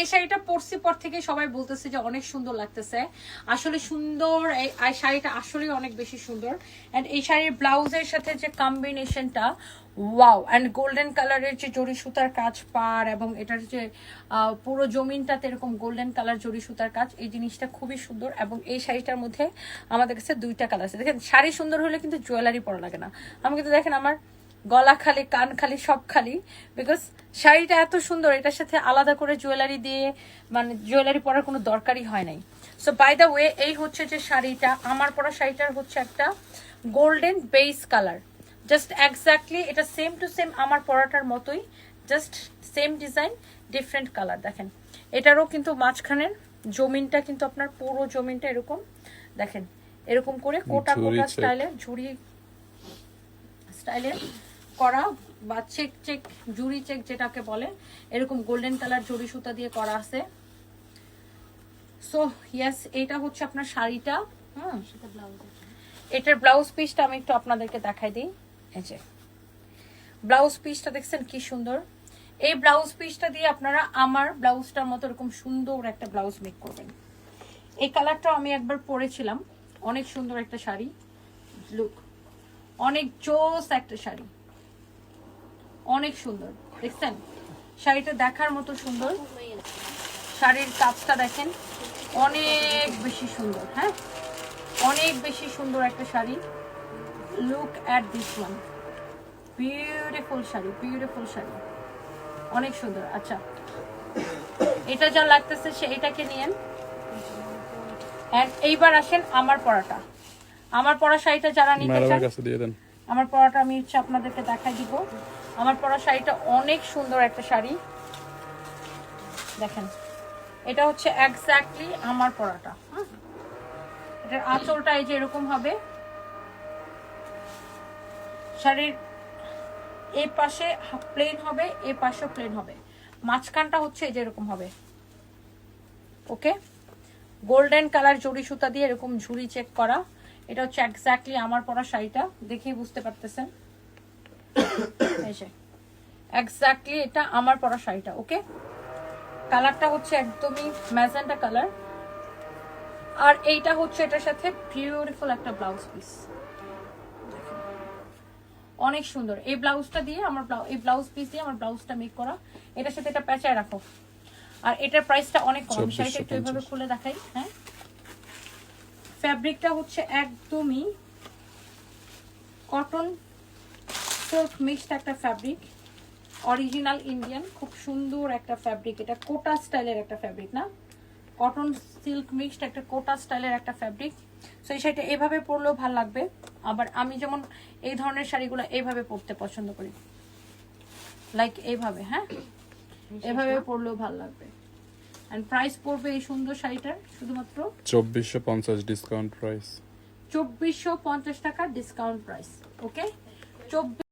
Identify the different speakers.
Speaker 1: এই শাড়িটা পরছি পর থেকে সবাই বলতেছে যে অনেক সুন্দর লাগতেছে। আসলে সুন্দর, এই শাড়িটা আসলেই অনেক বেশি সুন্দর। এন্ড এই শাড়ির ব্লাউজের সাথে যে কম্বিনেশনটা ওয়াও এন্ড গোল্ডেন কালারের যে জরি সুতার কাজ পার এবং এটার যে পুরো জমিনটাতে এরকম গোল্ডেন কালার জরি সুতার কাজ, এই জিনিসটা খুবই সুন্দর এবং এই শাড়িটার মধ্যে আমাদের কাছে দুইটা কালার আছে। দেখেন, শাড়ি সুন্দর হলে কিন্তু জুয়েলারি পরা লাগে না। আমি কিন্তু দেখেন আমার গলা খালি কান খালি সব খালি। বিকজ শাড়িটা এত সুন্দর এটার সাথে আলাদা করে জুয়েলারি দিয়ে মানে জুয়েলারি পরার কোনো দরকারই হয় নাই। সো বাই দ্য ওয়ে এই হচ্ছে যে শাড়িটা আমার পরা শাড়িটার হচ্ছে একটা golden base colour just exactly এটা সেম টু সেম আমার পরাটার মতোই just same design different colour দেখেন এটারও কিন্তু মাঝখানের জমিনটা কিন্তু আপনার পুরো জমিনটা এরকম। দেখেন এরকম করে কোটা কোটা স্টাইলে ঝুড়ি স্টাইলে করা বা চেক চেক জুরি চেক যেটাকে বলে এরকম গোল্ডেন কালার জরি সুতা দিয়ে করা আছে। সো ইয়েস এটা হচ্ছে আপনার শাড়িটা হুম? এটার ব্লাউজ পিসটা আমি একটু আপনাদেরকে দেখাই দিই। এই যে ব্লাউজ পিসটা দেখছেন কি সুন্দর? এই ব্লাউজ পিসটা দিয়ে আপনারা আমার ব্লাউজটার মতো এরকম সুন্দর একটা ব্লাউজ মেক করবেন। এই কালারটা আমি একবার পরেছিলাম। অনেক সুন্দর একটা শাড়ি। লুক অনেক জোস একটা শাড়ি। অনেক সুন্দর দেখছেন? শাড়িটা দেখার মতো সুন্দর। শাড়ির কাজটা দেখেন অনেক বেশি সুন্দর হ্যাঁ? অনেক বেশি সুন্দর একটা sari. Look at this one beautiful sari beautiful sari. অনেক সুন্দর আচ্ছা। এটা যা লাগতেছে সে এটাকে নিয়েন। এইবার আসেন আমার পরাটা। আমার পরা শাড়িটা যারা নিতে চান
Speaker 2: দিয়ে দেন।
Speaker 1: আমার পরাটা আমি হচ্ছে আপনাদেরকে দেখাই দিব। আমার পরা শাড়িটা অনেক সুন্দর একটা শাড়ি। দেখেন, এটা হচ্ছে এক্স্যাক্টলি আমার হ্যাঁ? এটার আঁচলটা এই যে এরকম হবে। শাড়ির এই পাশে প্লেন হবে, এ পাশেও প্লেন হবে। মাঝখানটা হচ্ছে এই যে এরকম হবে। ওকে গোল্ডেন কালার জড়ি সুতা দিয়ে এরকম ঝুড়ি চেক করা। এটা হচ্ছে এক্স্যাক্টলি আমার পরা শাড়িটা দেখেই বুঝতে পারতেছেন। এক্স্যাক্টলি এটা আমার পরা শাড়িটা ওকে কালারটা হচ্ছে একদমই ম্যাজেন্টা কালার আর এইটা হচ্ছে এটার সাথে বিউটিফুল একটা ব্লাউজ পিস অনেক সুন্দর। এই ব্লাউজটা দিয়ে আমার এই ব্লাউজ পিস দিয়ে আমার ব্লাউজটা মেক করা। এটার সাথে এটা প্যাচায় রাখো। আর এটার প্রাইসটা অনেক কম। শাড়িটা একটু এভাবে খুলে দেখাই হ্যাঁ? ফ্যাব্রিকটা হচ্ছে একদমই কটন সিল্ক মিক্সড একটা ফ্যাব্রিক অরিজিনাল ইন্ডিয়ান খুব সুন্দর একটা ফ্যাব্রিক এটা কোটা স্টাইলের একটা ফ্যাব্রিক না? কটন সিল্ক মিক্সড একটা কোটা স্টাইলের একটা ফ্যাব্রিক সো এই শাড়িটা এভাবে পরলেও ভালো লাগবে। আবার আমি যেমন এই ধরনের শাড়িগুলো এইভাবে পরতে পছন্দ করি। লাইক এইভাবে হ্যাঁ? এভাবে পরলেও ভালো লাগবে। অ্যান্ড প্রাইস পড়বে এই সুন্দর শাড়িটার শুধুমাত্র?
Speaker 2: চব্বিশশো পঞ্চাশ ডিসকাউন্ট প্রাইস
Speaker 1: চব্বিশশো পঞ্চাশ টাকা ডিসকাউন্ট প্রাইস ওকে চব্বিশ